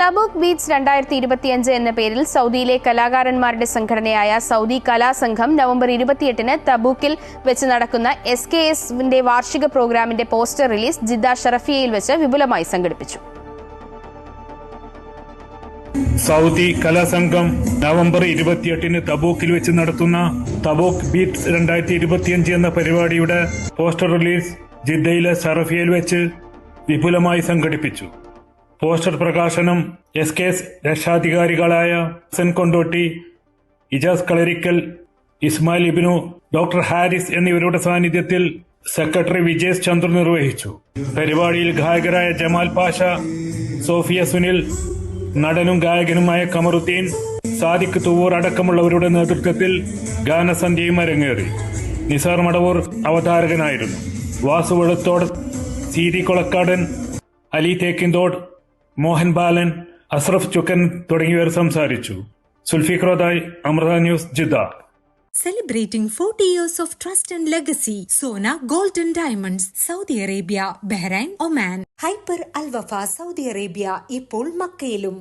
Tabuk beach രണ്ടായിരത്തി ഇരുപത്തിയഞ്ച് എന്ന പേരിൽ സൗദിയിലെ കലാകാരന്മാരുടെ സംഘടനയായ സൗദി കലാസംഘം നവംബർ ഇരുപത്തിയെട്ടിന് തബൂക്കിൽ വെച്ച് നടക്കുന്ന എസ് കെ എസിന്റെ വാർഷിക പ്രോഗ്രാമിന്റെ പോസ്റ്റർ റിലീസ് ജിദ്ദ ഷറഫിയയിൽ വെച്ച് വിപുലമായി സംഘടിപ്പിച്ചു. സൗദി കലാസംഘം നവംബർ ഇരുപത്തിയെട്ടിന് തബൂക്കിൽ വെച്ച് നടത്തുന്ന തബൂക്ക് ബീറ്റ്സ് രണ്ടായിരത്തി ഇരുപത്തിയഞ്ച് എന്ന പരിപാടിയുടെ പോസ്റ്റർ റിലീസ് ജിദ്ദയിലെ സറഫിയയിൽ വെച്ച് വിപുലമായി സംഘടിപ്പിച്ചു. പോസ്റ്റർ പ്രകാശനം എസ് കെ രക്ഷാധികാരികളായ സെൻ കൊണ്ടോട്ടി ഇജാസ് കളരിക്കൽ ഇസ്മായിൽ ഇബിനു ഡോക്ടർ ഹാരിസ് എന്നിവരുടെ സാന്നിധ്യത്തിൽ സെക്രട്ടറി വിജേഷ് ചന്ദ്ര നിർവഹിച്ചു. പരിപാടിയിൽ ഗായകരായ ജമാൽ പാഷ സോഫിയ സുനിൽ നടനും ഗായകനുമായ കമറുദ്ദീൻ സാദിഖ് തുവൂർ അടക്കമുള്ളവരുടെ നേതൃത്വത്തിൽ ഗാനസന്ധ്യയും അരങ്ങേറി. നിസാർ മടവൂർ അവതാരകനായിരുന്നു. വാസുവെളുത്തോട് സീതി കൊളക്കാടൻ അലി തേക്കിന്തോട് മോഹൻ ബാലൻ അസ്രഫ് ചുക്കൻ തുടങ്ങിയവർ സംസാരിച്ചു സുൽഫിഖ്രോദായ് Amrita news Jeddah Celebrating 40 years of trust and legacy, Sona Golden Diamonds, Saudi Arabia, Bahrain, Oman. Hyper Al Wafa Saudi Arabia ഇപ്പോൾ മക്കയിലും